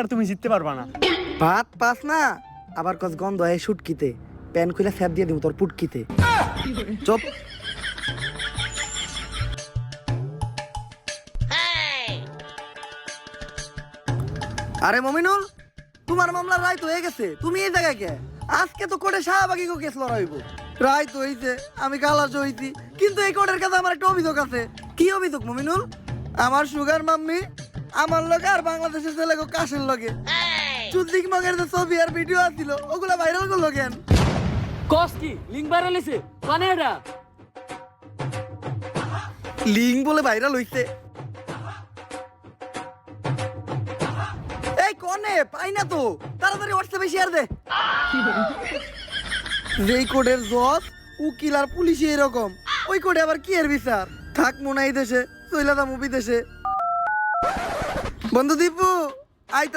আর তুমি জিততে পারবা না? ভাত পাস না, আবার কস গন্ধ হয় শুটকিতে প্যান খুলে স্যাপ দিয়ে দিব তোর পুটকিতে। চপ। আরে মমিনুল, তোমার মামলা রায় তো হয়ে গেছে। তুমি এই জায়গায় কে? আজকে তো কোর্টে শাহবাগি কো কেস লড়াইব রায় তো হইছে, আমি কালাস হইছি। কিন্তু এই কোর্টের কাছে আমার একটা অভিযোগ আছে। কি অভিযোগ মমিনুল? আমার সুগার মাম্মি আমার লগে আর বাংলাদেশের ছেলে কাশের লগে। চুদ্দিক মগের যে ছবি আর ভিডিও আছিল ওগুলা ভাইরাল করল কেন? কস কি লিঙ্ক ভাইরাল হইছে? কানে এটা লিঙ্ক বলে ভাইরাল হইছে। এই কনে পাই না তো। তাড়াতাড়ি হোয়াটসঅ্যাপে শেয়ার দে। যেই কোডের জজ উকিল আর পুলিশই এরকম। ওই কোডে আবার কি এর বিচার? থাক মনে এই দেশে চইলাদা মুভি দেশে বন্ধু দীপু।